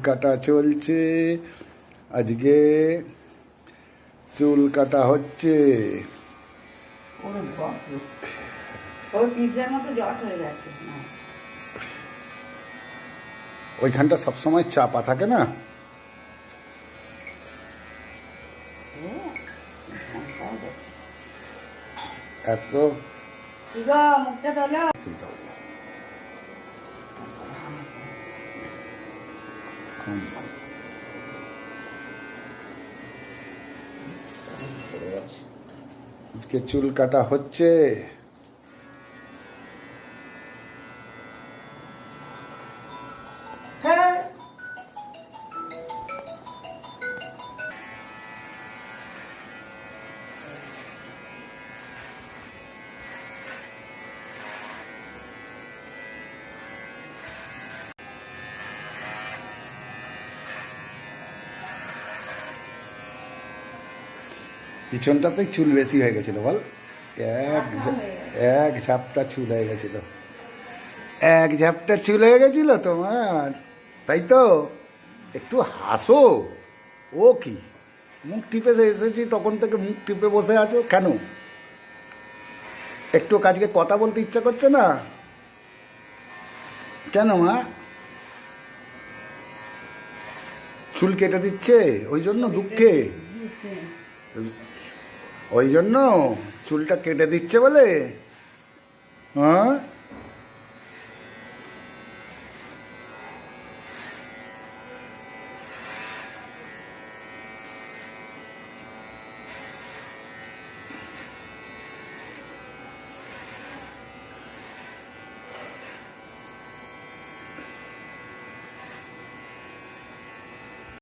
কাটা চলছে। আজকে চুল কাটা হচ্ছে। ওইখানটা সবসময় চাপা থাকে না। এত মুখটা ভাবনা। আজকে চুল কাটা হচ্ছে পিছনটাতেই চুল বেশি হয়ে গেছিল বল। এক এক ঝাপটা চুল হয়ে গেছিল। এক ঝাপটা চুল হয়ে গেছিল তোমার। তাই তো? একটু হাসো। ও কি? মুখ টিপে এসেছি তখন থেকে মুখ টিপে বসে আছো কেন? একটু কাজকে কথা বলতে ইচ্ছা করছে না? কেন মা? চুল কেটে দিচ্ছে ওই জন্য দুঃখে? ওই জন্য চুলটা কেটে দিচ্ছে বলে হ্যাঁ?